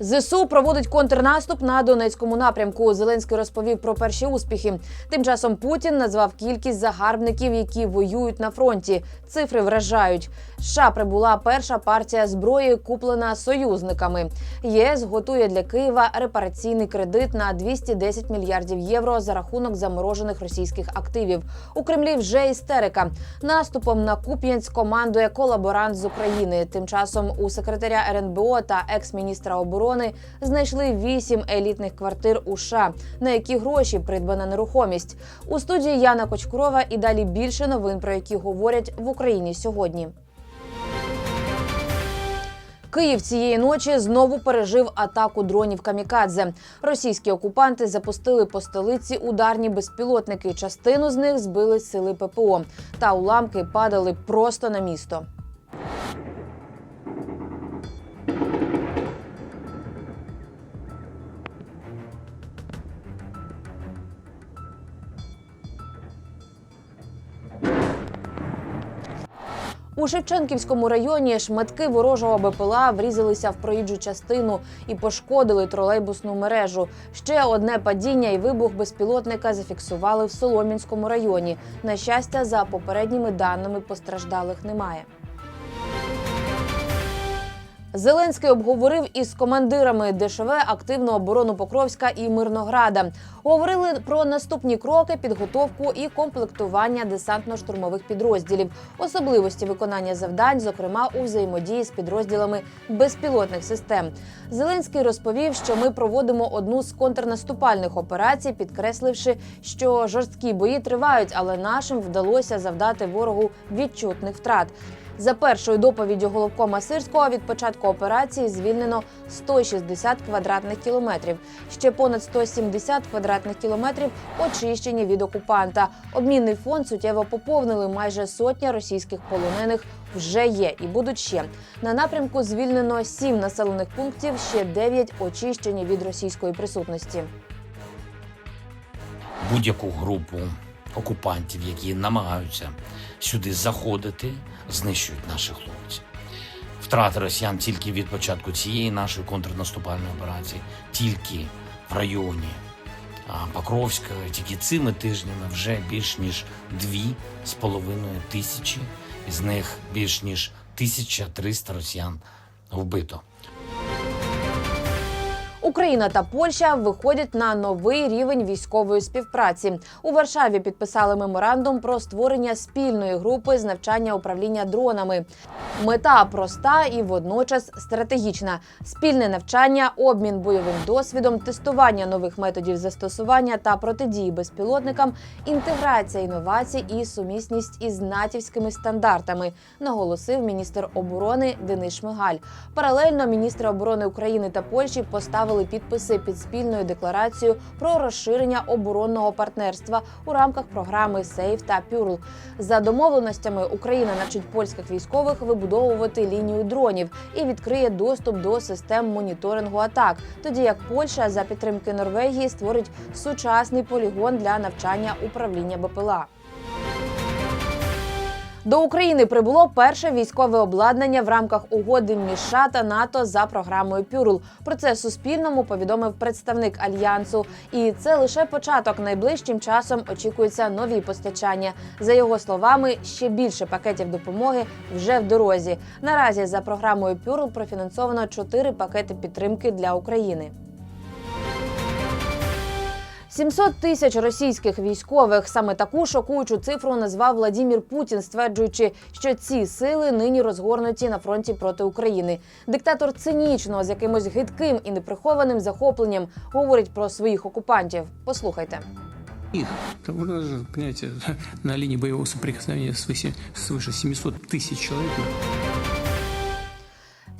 ЗСУ проводить контрнаступ на Донецькому напрямку. Зеленський розповів про перші успіхи. Тим часом Путін назвав кількість загарбників, які воюють на фронті. Цифри вражають. США прибула перша партія зброї, куплена союзниками. ЄС готує для Києва репараційний кредит на 210 мільярдів євро за рахунок заморожених російських активів. У Кремлі вже істерика. Наступом на Куп'янськ командує колаборант з України. Тим часом у секретаря РНБО та екс-міністра оборони знайшли вісім елітних квартир у США. На які гроші придбана нерухомість у студії Яна Кочкурова і далі більше новин, про які говорять в Україні сьогодні. Київ цієї ночі знову пережив атаку дронів камікадзе. Російські окупанти запустили по столиці ударні безпілотники. Частину з них збили сили ППО. Та уламки падали просто на місто. У Шевченківському районі шматки ворожого БПЛА врізалися в проїжджу частину і пошкодили тролейбусну мережу. Ще одне падіння і вибух безпілотника зафіксували в Солом'янському районі. На щастя, за попередніми даними постраждалих немає. Зеленський обговорив із командирами ДШВ активну оборону Покровська і Мирнограда. Говорили про наступні кроки, підготовку і комплектування десантно-штурмових підрозділів, особливості виконання завдань, зокрема у взаємодії з підрозділами безпілотних систем. Зеленський розповів, що ми проводимо одну з контрнаступальних операцій, підкресливши, що жорсткі бої тривають, але нашим вдалося завдати ворогу відчутних втрат. За першою доповіддю головкома Сирського від початку операції звільнено 160 квадратних кілометрів. Ще понад 170 квадратних кілометрів очищені від окупанта. Обмінний фонд суттєво поповнили. Майже сотня російських полонених вже є і будуть ще. На напрямку звільнено сім населених пунктів, ще дев'ять очищені від російської присутності. будь-яку групу окупантів, які намагаються сюди заходити, знищують наших хлопців. Втрати росіян тільки від початку цієї нашої контрнаступальної операції, тільки в районі Покровська, тільки цими тижнями вже більш ніж дві з половиною тисячі, із них більш ніж 1300 росіян вбито. Україна та Польща виходять на новий рівень військової співпраці. У Варшаві підписали меморандум про створення спільної групи з навчання управління дронами. Мета проста і водночас стратегічна: спільне навчання, обмін бойовим досвідом, тестування нових методів застосування та протидії безпілотникам, інтеграція інновацій і сумісність із натівськими стандартами, наголосив міністр оборони Денис Шмигаль. Паралельно міністри оборони України та Польщі поставили підписи під спільною декларацією про розширення оборонного партнерства у рамках програми «Сейф» та «Пюрл». За домовленостями Україна навчить польських військових вибудовувати лінію дронів і відкриє доступ до систем моніторингу атак. Тоді як Польща за підтримки Норвегії створить сучасний полігон для навчання управління БПЛА. До України прибуло перше військове обладнання в рамках угоди між США та НАТО за програмою Пюрл. Про це Суспільному повідомив представник альянсу. І це лише початок. Найближчим часом очікуються нові постачання. За його словами, ще більше пакетів допомоги вже в дорозі. Наразі за програмою Пюрл профінансовано чотири пакети підтримки для України. 700 тисяч російських військових саме таку шокуючу цифру назвав Владімір Путін, стверджуючи, що ці сили нині розгорнуті на фронті проти України. Диктатор цинічно з якимось гидким і неприхованим захопленням говорить про своїх окупантів. Послухайте. Их, там у нас же, понимаете, на линии боевого соприкосновения свыше, свыше 700 тысяч человек.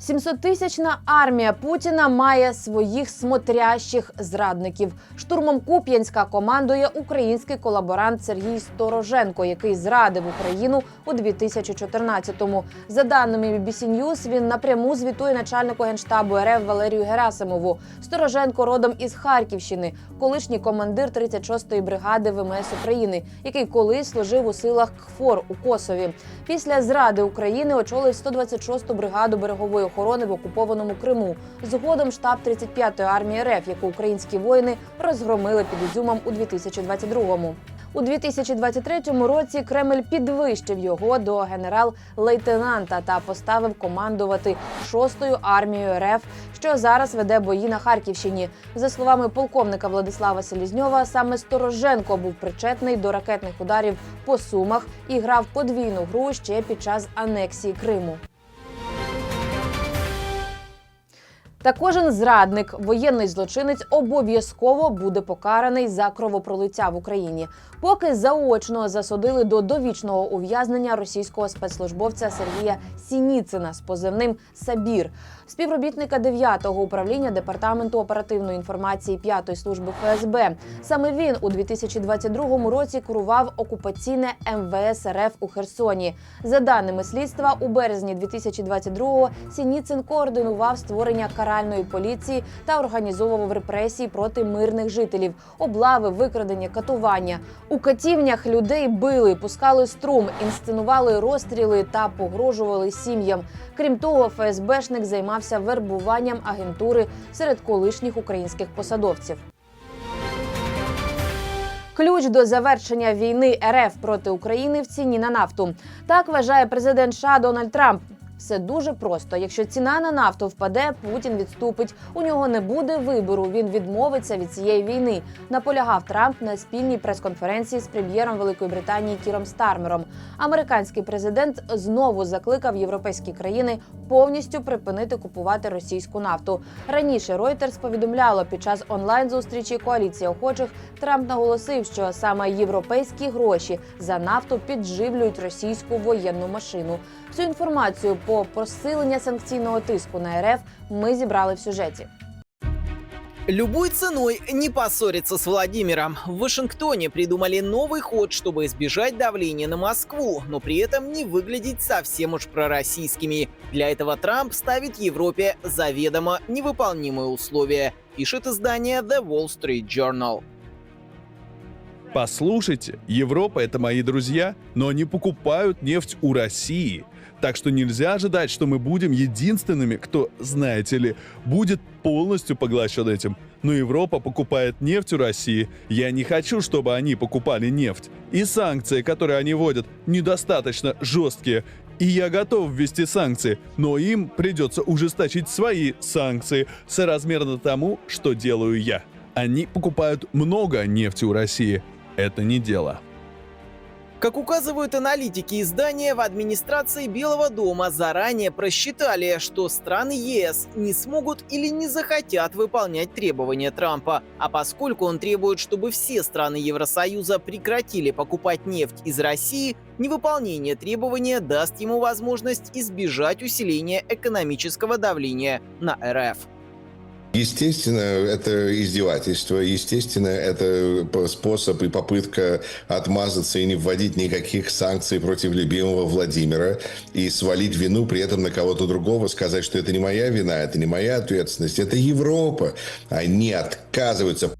700-тисячна армія Путіна має своїх смотрящих зрадників. Штурмом Куп'янська командує український колаборант Сергій Стороженко, який зрадив Україну у 2014-му. За даними BBC News, він напряму звітує начальнику генштабу РФ Валерію Герасимову. Стороженко родом із Харківщини, колишній командир 36-ї бригади ВМС України, який колись служив у силах КФОР у Косові. Після зради України очолив 126-ту бригаду берегової охорони в окупованому Криму. Згодом штаб 35-ї армії РФ, яку українські воїни розгромили під Ізюмом у 2022-му. У 2023 році Кремль підвищив його до генерал-лейтенанта та поставив командувати 6-ю армією РФ, що зараз веде бої на Харківщині. За словами полковника Владислава Селізньова, саме Стороженко був причетний до ракетних ударів по сумах і грав подвійну гру ще під час анексії Криму. Та кожен зрадник, воєнний злочинець обов'язково буде покараний за кровопролиття в Україні. Поки заочно засудили до довічного ув'язнення російського спецслужбовця Сергія Сініцина з позивним Сабір, співробітника 9-го управління департаменту оперативної інформації 5-ї служби ФСБ. Саме він у 2022 році курував окупаційне МВС РФ у Херсоні. За даними слідства, у березні 2022-го Сініцин координував створення каральної поліції та організовував репресії проти мирних жителів, облави, викрадення, катування. У катівнях людей били, пускали струм, інсценували розстріли та погрожували сім'ям. Крім того, ФСБшник займався вербуванням агентури серед колишніх українських посадовців. Ключ до завершення війни РФ проти України в ціні на нафту. Так вважає президент США Дональд Трамп. Все дуже просто. Якщо ціна на нафту впаде, Путін відступить. У нього не буде вибору. Він відмовиться від цієї війни. Наполягав Трамп на спільній прес-конференції з прем'єром Великої Британії Кіром Стармером. Американський президент знову закликав європейські країни повністю припинити купувати російську нафту. Раніше Reuters повідомляло під час онлайн зустрічі коаліції охочих. Трамп наголосив, що саме європейські гроші за нафту підживлюють російську воєнну машину. Всю інформацію по посилення санкційного тиску на РФ ми зібрали в сюжеті. Любой ценой не поссориться с Владимиром. В Вашингтоне придумали новый ход, чтобы избежать давления на Москву, но при этом не выглядеть совсем уж пророссийскими. Для этого Трамп ставит Европе заведомо невыполнимые условия, пишет издание The Wall Street Journal. Послушайте, Европа это мои друзья, но они покупают нефть у России. так что нельзя ожидать, что мы будем единственными, кто, знаете ли, будет полностью поглощен этим. Но Европа покупает нефть у России. Я не хочу, чтобы они покупали нефть. И санкции, которые они вводят, недостаточно жесткие. И я готов ввести санкции, но им придется ужесточить свои санкции соразмерно тому, что делаю я. Они покупают много нефти у России. Это не дело. Как указывают аналитики издания, в администрации Белого дома заранее просчитали, что страны ЕС не смогут или не захотят выполнять требования Трампа. А поскольку он требует, чтобы все страны Евросоюза прекратили покупать нефть из России, невыполнение требования даст ему возможность избежать усиления экономического давления на РФ. Естественно, это издевательство, естественно, это п- способ и попытка отмазаться и не вводить никаких санкций против любимого Владимира и свалить вину при этом на кого-то другого, сказать, что это не моя вина, это не моя ответственность, это Европа. Они отказываются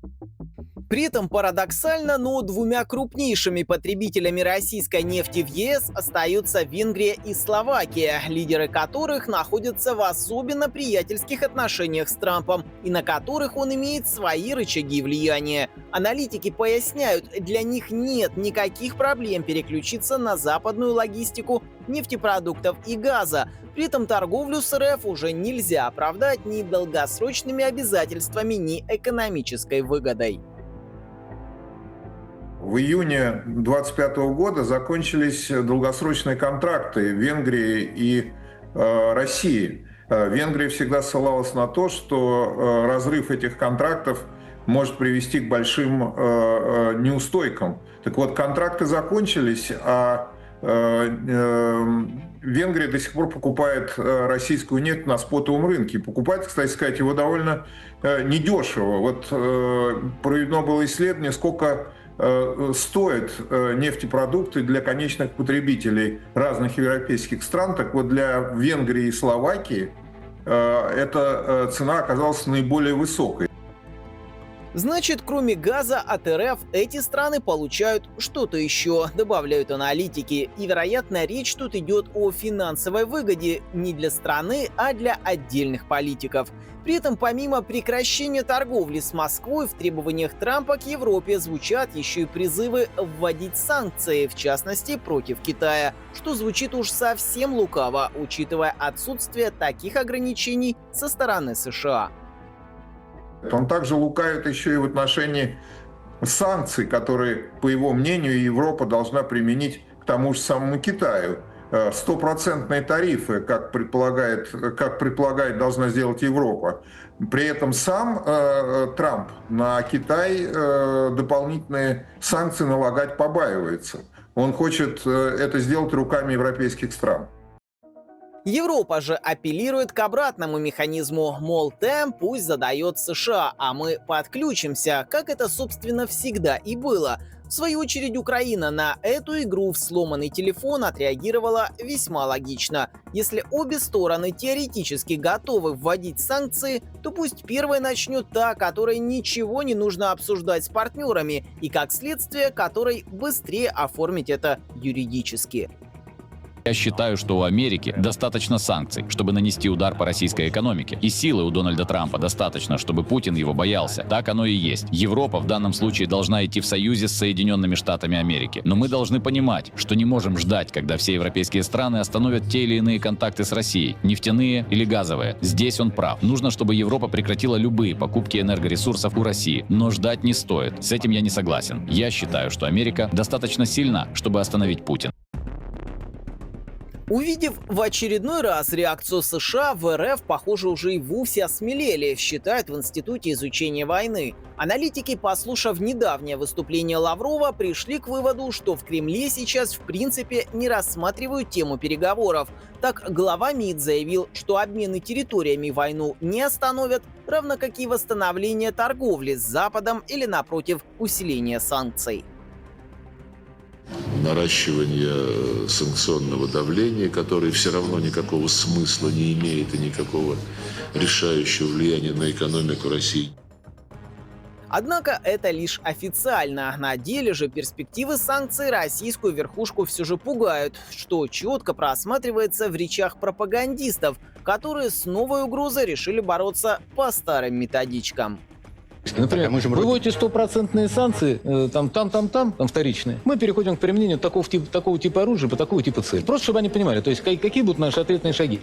При этом парадоксально, но двумя крупнейшими потребителями российской нефти в ЕС остаются Венгрия и Словакия, лидеры которых находятся в особенно приятельских отношениях с Трампом и на которых он имеет свои рычаги влияния. Аналитики поясняют, для них нет никаких проблем переключиться на западную логистику нефтепродуктов и газа. При этом торговлю с РФ уже нельзя оправдать ни долгосрочными обязательствами, ни экономической выгодой. В июне 2025 года закончились долгосрочные контракты Венгрии и э, России. Э, Венгрия всегда ссылалась на то, что э, разрыв этих контрактов может привести к большим э, э, неустойкам. Так вот, контракты закончились, а э, Венгрия до сих пор покупает российскую нефть на спотовом рынке. Покупает, кстати сказать, его довольно недешево. Вот проведено было исследование, сколько стоят э, нефтепродукты для конечных потребителей разных европейских стран. Так вот, для Венгрии и Словакии э, эта э, цена оказалась наиболее высокой. Значит, кроме газа от РФ, эти страны получают что-то еще, добавляют аналитики. И, вероятно, речь тут идет о финансовой выгоде не для страны, а для отдельных политиков. При этом, помимо прекращения торговли с Москвой, в требованиях Трампа к Европе звучат еще и призывы вводить санкции, в частности, против Китая, что звучит уж совсем лукаво, учитывая отсутствие таких ограничений со стороны США. Он также лукавит еще и в отношении санкций, которые, по его мнению, Европа должна применить к тому же самому Китаю. Э, Стопроцентные тарифы, как предполагает, как предполагает, должна сделать Европа. При этом сам э, Трамп на Китай э, дополнительные санкции налагать побаивается. Он хочет э, это сделать руками европейских стран. Европа же апеллирует к обратному механизму, мол, темп пусть задает США, а мы подключимся, как это, собственно, всегда и было. В свою очередь, Украина на эту игру в сломанный телефон отреагировала весьма логично. Если обе стороны теоретически готовы вводить санкции, то пусть первая начнет та, которой ничего не нужно обсуждать с партнерами, и как следствие, которой быстрее оформить это юридически. Я считаю, что у Америки достаточно санкций, чтобы нанести удар по российской экономике. И силы у Дональда Трампа достаточно, чтобы Путин его боялся. Так оно и есть. Европа в данном случае должна идти в союзе с Соединенными Штатами Америки. Но мы должны понимать, что не можем ждать, когда все европейские страны остановят те или иные контакты с Россией, нефтяные или газовые. Здесь он прав. Нужно, чтобы Европа прекратила любые покупки энергоресурсов у России. Но ждать не стоит. С этим я не согласен. Я считаю, что Америка достаточно сильна, чтобы остановить Путина. Увидев в очередной раз реакцию США, в РФ, похоже, уже и вовсе осмелели, считают в Институте изучения войны. Аналитики, послушав недавнее выступление Лаврова, пришли к выводу, что в Кремле сейчас в принципе не рассматривают тему переговоров. Так, глава МИД заявил, что обмены территориями войну не остановят, равно как и восстановление торговли с Западом или, напротив, усиление санкций. Наращивание санкционного давления, которое все равно никакого смысла не имеет и никакого решающего влияния на экономику России. Однако это лишь официально. На деле же перспективы санкций российскую верхушку все же пугают, что четко просматривается в речах пропагандистов, которые с новой угрозой решили бороться по старым методичкам. Например, вы вводите стопроцентные санкции, э, там, там, там, там, там вторичные. Мы переходим к применению такого типа, такого типа оружия по такого типа цели. Просто чтобы они понимали, то есть ка- какие будут наши ответные шаги.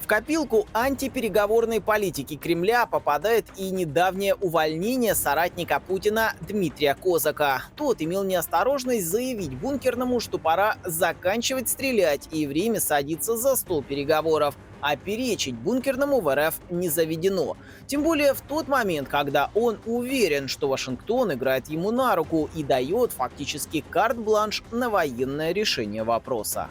В копилку антипереговорной политики Кремля попадает и недавнее увольнение соратника Путина Дмитрия Козака. Тот имел неосторожность заявить бункерному, что пора заканчивать стрелять и время садиться за стол переговоров. А перечить бункерному в РФ не заведено. Тем более в тот момент, когда он уверен, что Вашингтон играет ему на руку и дает фактически карт-бланш на военное решение вопроса.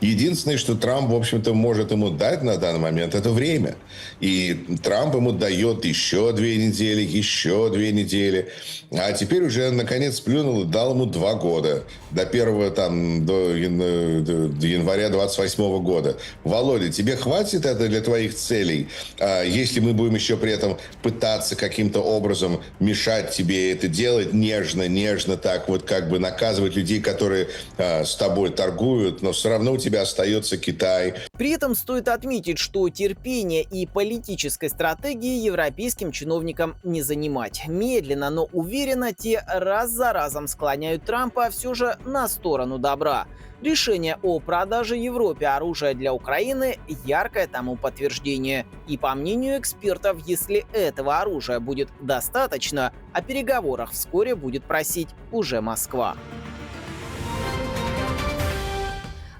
Единственное, что Трамп, в общем-то, может ему дать на данный момент, это время. И Трамп ему дает еще две недели, еще две недели. А теперь уже, наконец, плюнул и дал ему два года. До первого, там, до, ян- до- до января 28 года. Володя, тебе хватит это для твоих целей? А если мы будем еще при этом пытаться каким-то образом мешать тебе это делать, нежно, нежно так вот как бы наказывать людей, которые а, с тобой торгуют, но все равно у тебя остается Китай, При этом стоит отметить, что терпения и политической стратегии европейским чиновникам не занимать. Медленно, но уверенно те раз за разом склоняют Трампа все же на сторону добра. Решение о продаже Европе оружия для Украины – яркое тому подтверждение. И по мнению экспертов, если этого оружия будет достаточно, о переговорах вскоре будет просить уже Москва.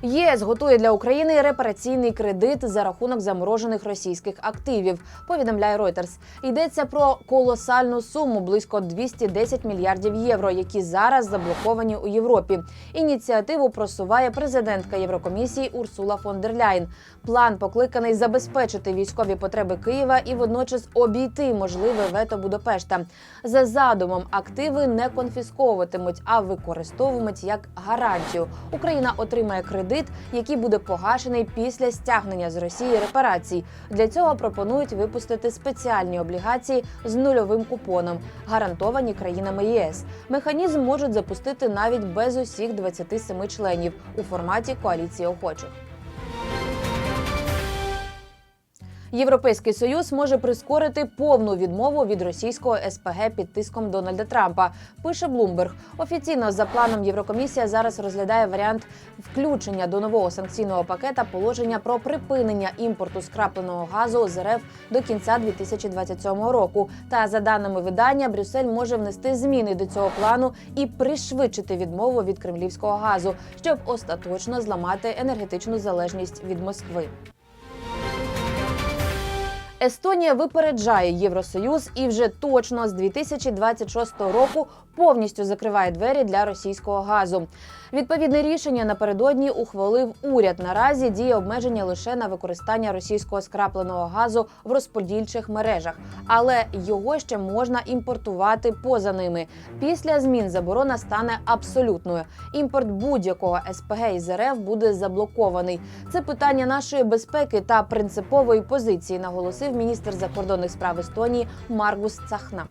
ЄС готує для України репараційний кредит за рахунок заморожених російських активів. Повідомляє Reuters. Йдеться про колосальну суму близько 210 мільярдів євро, які зараз заблоковані у Європі. Ініціативу просуває президентка Єврокомісії Урсула фон дер Ляйн. План покликаний забезпечити військові потреби Києва і водночас обійти можливе вето Будапешта. За задумом активи не конфісковуватимуть, а використовуватимуть як гарантію. Україна отримає кредит кредит, який буде погашений після стягнення з Росії репарацій. Для цього пропонують випустити спеціальні облігації з нульовим купоном, гарантовані країнами ЄС. Механізм можуть запустити навіть без усіх 27 членів у форматі коаліції охочих. Європейський союз може прискорити повну відмову від російського СПГ під тиском Дональда Трампа. Пише Блумберг. Офіційно за планом Єврокомісія зараз розглядає варіант включення до нового санкційного пакета положення про припинення імпорту скрапленого газу з РФ до кінця 2027 року. Та за даними видання, Брюссель може внести зміни до цього плану і пришвидшити відмову від кремлівського газу, щоб остаточно зламати енергетичну залежність від Москви. Естонія випереджає Євросоюз і вже точно з 2026 року повністю закриває двері для російського газу. Відповідне рішення напередодні ухвалив уряд. Наразі діє обмеження лише на використання російського скрапленого газу в розподільчих мережах, але його ще можна імпортувати поза ними. Після змін заборона стане абсолютною. Імпорт будь-якого СПГ із РФ буде заблокований. Це питання нашої безпеки та принципової позиції, наголосив міністр закордонних справ Естонії Маргус Цахна.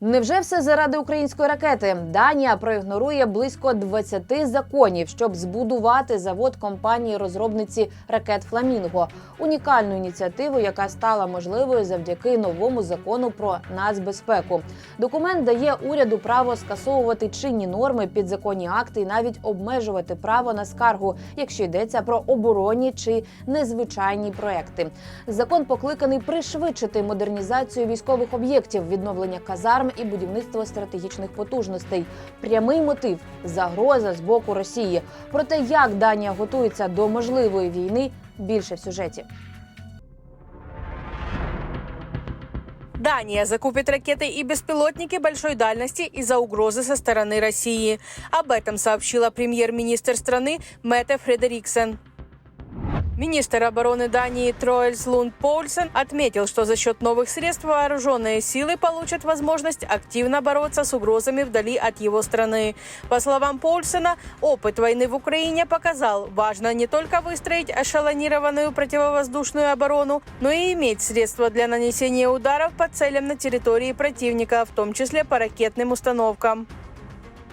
Невже все заради української ракети? Данія проігнорує близько 20 законів, щоб збудувати завод компанії розробниці ракет Фламінго. Унікальну ініціативу, яка стала можливою завдяки новому закону про нацбезпеку. Документ дає уряду право скасовувати чинні норми, підзаконні акти і навіть обмежувати право на скаргу, якщо йдеться про оборонні чи незвичайні проекти. Закон покликаний пришвидшити модернізацію військових об'єктів, відновлення казарм і будівництво стратегічних потужностей. Прямий мотив загроза з боку Росії. Про те, як Данія готується до можливої війни, більше в сюжеті. Дания закупит ракеты и беспилотники большой дальности из-за угрозы со стороны России. Об этом сообщила премьер-министр страны Мэтте Фредериксен. Министр обороны Дании Троэльс Лунд Поульсен отметил, что за счет новых средств вооруженные силы получат возможность активно бороться с угрозами вдали от его страны. По словам Поульсена, опыт войны в Украине показал, важно не только выстроить эшелонированную противовоздушную оборону, но и иметь средства для нанесения ударов по целям на территории противника, в том числе по ракетным установкам.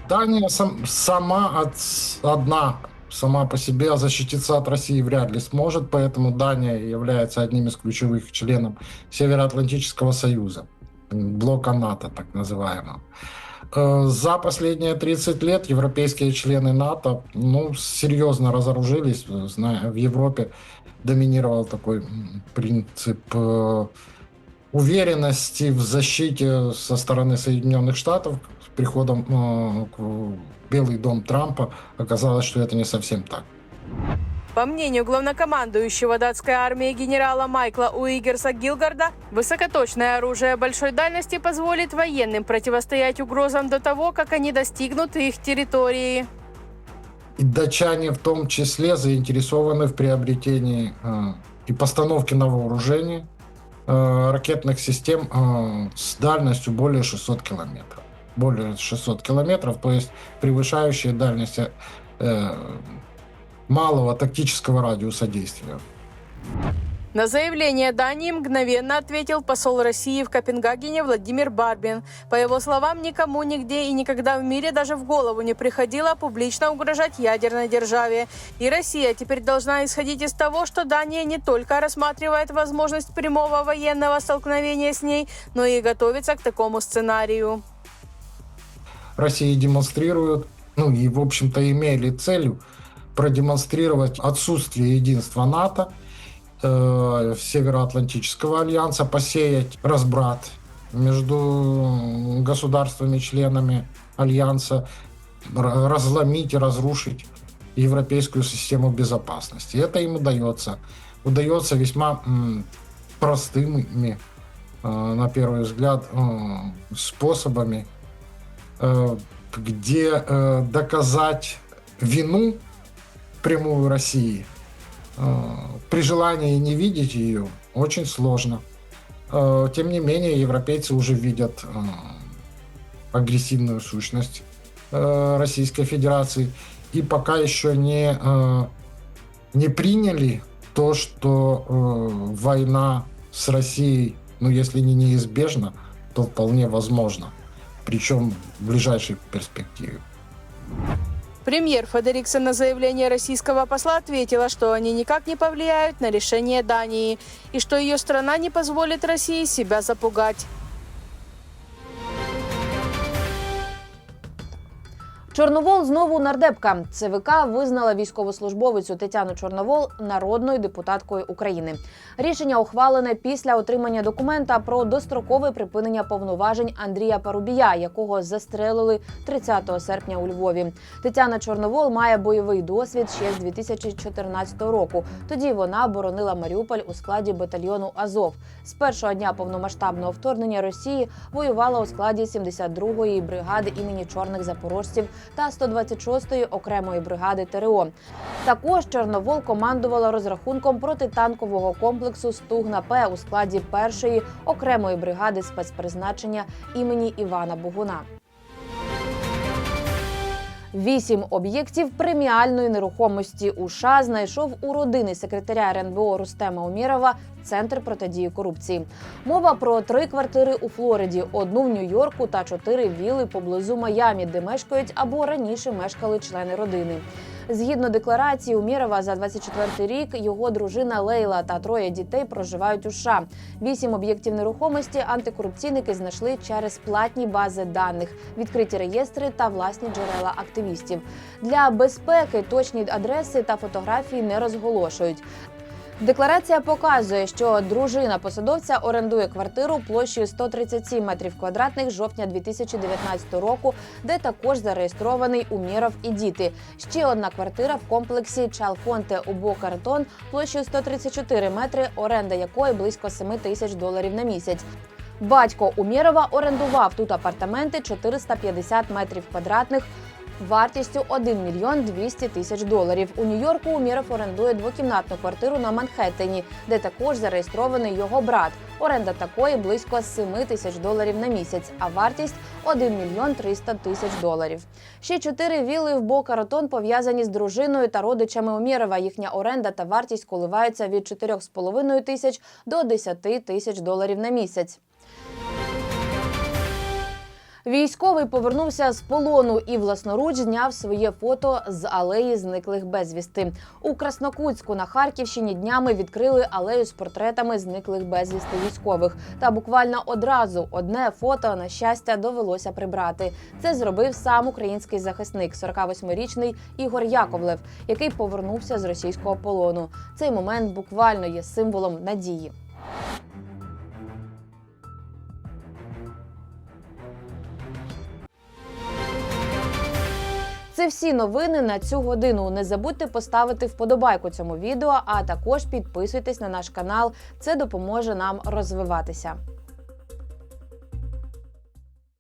Дания сам- сама от, одна сама по себе защититься от России вряд ли сможет, поэтому Дания является одним из ключевых членов Североатлантического союза, блока НАТО так называемого. Э, За последние 30 лет европейские члены НАТО ну, серьезно разоружились. В Европе доминировал такой принцип э, уверенности в защите со стороны Соединенных Штатов приходом э, к- Белый дом Трампа оказалось, что это не совсем так. По мнению главнокомандующего датской армии генерала Майкла Уигерса Гилгарда, высокоточное оружие большой дальности позволит военным противостоять угрозам до того, как они достигнут их территории. И датчане в том числе заинтересованы в приобретении э, и постановке на вооружение э, ракетных систем э, с дальностью более 600 километров. Более 600 километров, то есть превышающие дальность э, малого тактического радиуса действия. На заявление Дании мгновенно ответил посол России в Копенгагене Владимир Барбин. По его словам, никому, нигде и никогда в мире даже в голову не приходило публично угрожать ядерной державе. И Россия теперь должна исходить из того, что Дания не только рассматривает возможность прямого военного столкновения с ней, но и готовится к такому сценарию. Россия демонстрирует, ну и, в общем-то, имели целью продемонстрировать отсутствие единства НАТО, э, Североатлантического альянса, посеять разбрат между государствами-членами альянса, разломить и разрушить европейскую систему безопасности. Это им удается. Удается весьма простыми, э, на первый взгляд, э, способами где э, доказать вину прямую России э, при желании не видеть ее очень сложно. Э, Тем не менее, европейцы уже видят э, агрессивную сущность э, Российской Федерации и пока еще не, э, не приняли то, что э, война с Россией, ну если не неизбежна, то вполне возможно. Причем в ближайшей перспективе. Премьер Федериксон на заявление российского посла ответила, что они никак не повлияют на решение Дании и что ее страна не позволит России себя запугать. Чорновол знову нардепка. ЦВК визнала військовослужбовицю Тетяну Чорновол народною депутаткою України. Рішення ухвалене після отримання документа про дострокове припинення повноважень Андрія Парубія, якого застрелили 30 серпня у Львові. Тетяна Чорновол має бойовий досвід ще з 2014 року. Тоді вона боронила Маріуполь у складі батальйону Азов. З першого дня повномасштабного вторгнення Росії воювала у складі 72-ї бригади імені чорних запорожців та 126-ї окремої бригади ТРО. Також Чорновол командувала розрахунком протитанкового комплексу Стугна П у складі першої окремої бригади спецпризначення імені Івана Богуна. Вісім об'єктів преміальної нерухомості у США знайшов у родини секретаря РНБО Рустема Умірова Центр протидії корупції. Мова про три квартири у Флориді, одну в Нью-Йорку та чотири віли поблизу Майамі, де мешкають або раніше мешкали члени родини. Згідно декларації Умєрова за 24 рік його дружина Лейла та троє дітей проживають у США. Вісім об'єктів нерухомості антикорупційники знайшли через платні бази даних, відкриті реєстри та власні джерела активістів. Для безпеки точні адреси та фотографії не розголошують. Декларація показує, що дружина посадовця орендує квартиру площею 137 метрів квадратних жовтня 2019 року, де також зареєстрований Уміров і діти. Ще одна квартира в комплексі Чалфонте у Бока-Ратон площею 134 метри, оренда якої близько 7 тисяч доларів на місяць. Батько Умєрова орендував тут апартаменти 450 метрів квадратних вартістю 1 мільйон 200 тисяч доларів. У Нью-Йорку Умєров орендує двокімнатну квартиру на Манхеттені, де також зареєстрований його брат. Оренда такої близько 7 тисяч доларів на місяць, а вартість 1 мільйон 300 тисяч доларів. Ще чотири віли в Бока Ратон пов'язані з дружиною та родичами Умєрова. Їхня оренда та вартість коливаються від 4,5 тисяч до 10 тисяч доларів на місяць. Військовий повернувся з полону і власноруч зняв своє фото з алеї зниклих безвісти. У Краснокутську на Харківщині днями відкрили алею з портретами зниклих безвісти військових. Та буквально одразу одне фото на щастя довелося прибрати. Це зробив сам український захисник, 48-річний Ігор Яковлев, який повернувся з російського полону. Цей момент буквально є символом надії. Це всі новини на цю годину. Не забудьте поставити вподобайку цьому відео, а також підписуйтесь на наш канал. Це допоможе нам розвиватися.